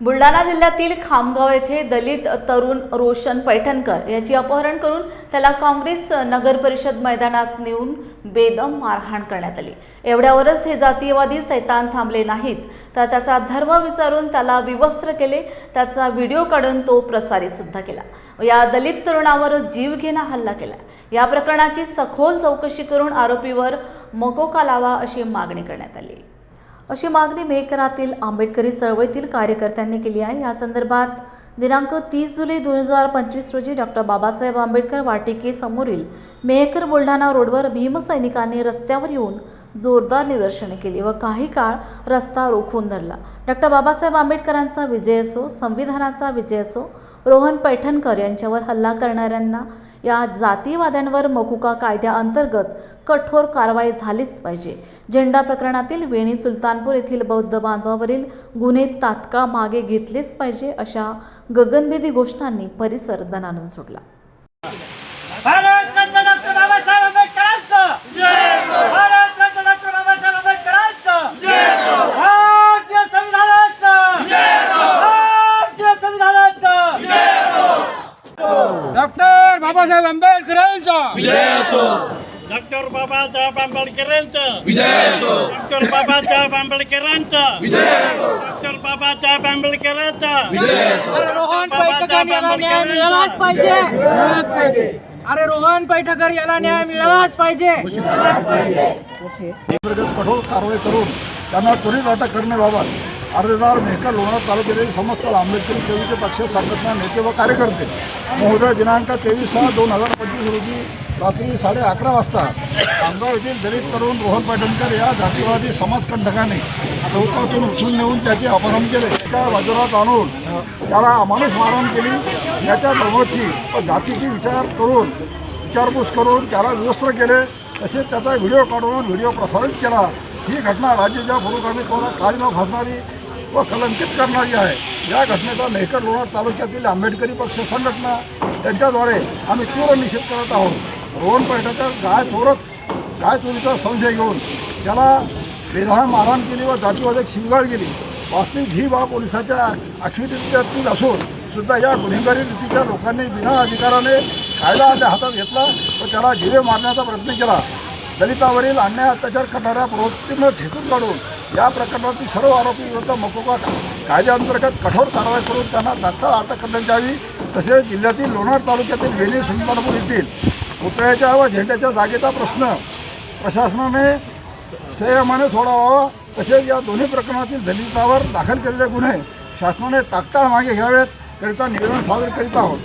बुलढाणा जिल्ह्यातील खामगाव येथे दलित तरुण रोशन पैठणकर याची अपहरण करून त्याला काँग्रेस नगर परिषद मैदानात नेऊन बेदम मारहाण करण्यात आली. एवढ्यावरच हे जातीयवादी सैतान थांबले नाहीत. तर त्याचा धर्म विचारून त्याला विवस्त्र केले. त्याचा व्हिडिओ काढून तो प्रसारित सुद्धा केला. या दलित तरुणावर जीवघेणा हल्ला केला. या प्रकरणाची सखोल चौकशी करून आरोपीवर मकोका लावा अशी मागणी करण्यात आली. अशी मागणी मेहकरातील आंबेडकरी चळवळीतील कार्यकर्त्यांनी केली आहे. या संदर्भात दिनांक तीस जुलै दोन हजार पंचवीस रोजी डॉक्टर बाबासाहेब आंबेडकर वाटिकेसमोरील मेहकर बुलढाणा रोडवर भीमसैनिकांनी रस्त्यावर येऊन जोरदार निदर्शने केली व काही काळ रस्ता रोखून धरला. डॉक्टर बाबासाहेब आंबेडकरांचा विजय असो संविधानाचा विजय असो रोहन पैठणकर यांच्यावर हल्ला करणाऱ्यांना या जातीवाद्यांवर मकुका कायद्याअंतर्गत कठोर कारवाई झालीच पाहिजे. झेंडा प्रकरणातील वेणी सुलतानपूर येथील बौद्ध बांधवावरील गुन्हे तात्काळ मागे घेतलेच पाहिजे अशा गगनभेदी गोष्टांनी परिसर दणानून सोडला भारत रत्न डॉक्टर बाबासाहेब आंबेडकरांचं भारत रत्न डॉक्टर बाबासाहेब आंबेडकरांचं भारतीय संविधानाचं भारतीय संविधानाचं डॉक्टर बाबासाहेब आंबेडकरांचा. डॉक्टर बाबासाहेब आंबेडकरांचं. डॉक्टर बाबासाहेब आंबेडकरांचं. डॉक्टर बाबासाहेब आंबेडकरांचं. अरे रोहन पैठकर याला न्याय मिळालाच पाहिजे. अरे रोहन पैठकर याला न्याय मिळालाच पाहिजे. कठोर कारवाई करून त्यांना त्वरित अटक करण्याबाबत अर्जदार मेहकर लोणार तालुक्यातील समस्त आंबेडकरी चवीचे पक्ष संघटना नेते व कार्यकर्ते. महोदय दिनांक तेवीस सहा दोन हजार पंचवीस रोजी रात्री साडे अकरा वाजता खामगाव येथील दलित तरुण रोहन पैठणकर या जातीवादी समाजकंटकाने चौकातून उचलून नेऊन त्याचे अपहरण केले. त्या बाजारात आणून त्याला अमानुष मारहाण केली. याच्या धर्माची व जातीची विचार करून विचारपूस करून त्याला विवस्त्र केले. तसेच त्याचा व्हिडिओ काढून व्हिडिओ प्रसारित केला. ही घटना राज्याच्या पुरोगामीपणा न फासणारी व कलंकित करणारी आहे. या घटनेचा मेहकर लोणार तालुक्यातील आंबेडकरी पक्ष संघटना यांच्याद्वारे आम्ही तीव्र निषेध करत आहोत. रोहन पैठकर गाय चोरच गाय चोरीचा संशय घेऊन त्याला बेधाळ मारहाण केली व जातीवादक शिंगाळ केली. वास्तविक ही बाब पोलिसाच्या अखिरीतील असून सुद्धा या गुन्हेगारी रीतीच्या लोकांनी बिना अधिकाराने कायदा आपल्या हातात घेतला व त्याला जिवे मारण्याचा प्रयत्न केला. दलितावरील अन्याय अत्याचार करणाऱ्या प्रवृत्तीनं ठेकून काढून या प्रकरणातील सर्व आरोपी विरुद्ध मकोका कायद्याअंतर्गत कठोर कारवाई करून त्यांना तात्काळ अटक करण्यात यावी तसेच जिल्ह्यातील लोणार तालुक्यातील वेणी सुलतानपूर येथील पुतळ्याच्या व झेंड्याच्या जागेचा प्रश्न प्रशासनाने संयमाने सोडावा तसेच या दोन्ही प्रकरणातील दलितावर दाखल केलेले गुन्हे शासनाने तात्काळ मागे घ्यावेत करिता निवेदन सादर करीत आहोत.